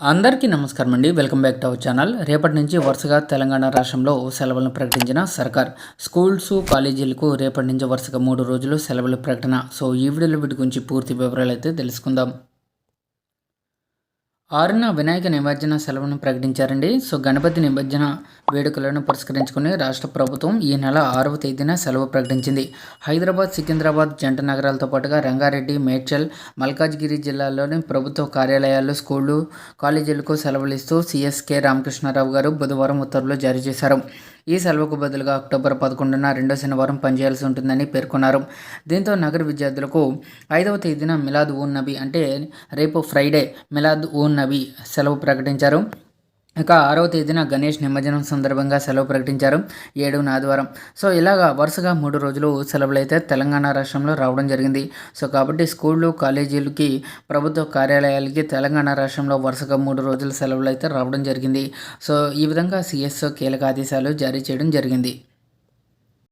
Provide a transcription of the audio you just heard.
అందరికీ నమస్కారం అండి. Welcome back to our channel. రేపటి నుంచి వరుసగా తెలంగాణ రాష్ట్రంలో సెలవులను ప్రకటించిన సర్కార్. స్కూల్స్ కాలేజీలకు రేపటి నుంచి వరుసగా మూడు రోజులు సెలవుల ప్రకటన. సో ఈ వీడియోలో వీటి గురించి పూర్తి వివరాలు అయితే తెలుసుకుందాం. ఆరున వినాయక నిమజ్జన సెలవును ప్రకటించారండి. సో గణపతి నిమజ్జన వేడుకలను పురస్కరించుకుని రాష్ట్ర ప్రభుత్వం ఈ నెల ఆరవ తేదీన సెలవు ప్రకటించింది. హైదరాబాద్ సికింద్రాబాద్ జంట నగరాలతో పాటుగా రంగారెడ్డి మేడ్చల్ మల్కాజ్గిరి జిల్లాల్లోని ప్రభుత్వ కార్యాలయాలు స్కూళ్ళు కాలేజీలకు సెలవులు ఇస్తూ సిఎస్కే రామకృష్ణారావు గారు బుధవారం ఉత్తర్వులు జారీ చేశారు. ఈ సెలవుకు బదులుగా అక్టోబర్ పదకొండున రెండో శనివారం పనిచేయాల్సి ఉంటుందని పేర్కొన్నారు. దీంతో నగర విద్యార్థులకు ఐదవ తేదీన మిలాద్ ఊన్ నబీ అంటే రేపు ఫ్రైడే మిలాద్ ఊన్ నబీ సెలవు ప్రకటించారు. ఇక ఆరవ తేదీన గణేష్ నిమజ్జనం సందర్భంగా సెలవు ప్రకటించారు. ఏడు ఆదివారం సో ఇలాగా వరుసగా మూడు రోజులు సెలవులు అయితే తెలంగాణ రాష్ట్రంలో రావడం జరిగింది. సో కాబట్టి స్కూళ్ళు కాలేజీలకి ప్రభుత్వ కార్యాలయాలకి తెలంగాణ రాష్ట్రంలో వరుసగా మూడు రోజుల సెలవులు అయితే రావడం జరిగింది. సో ఈ విధంగా సిఎస్ఓ కీలక ఆదేశాలు జారీ చేయడం జరిగింది.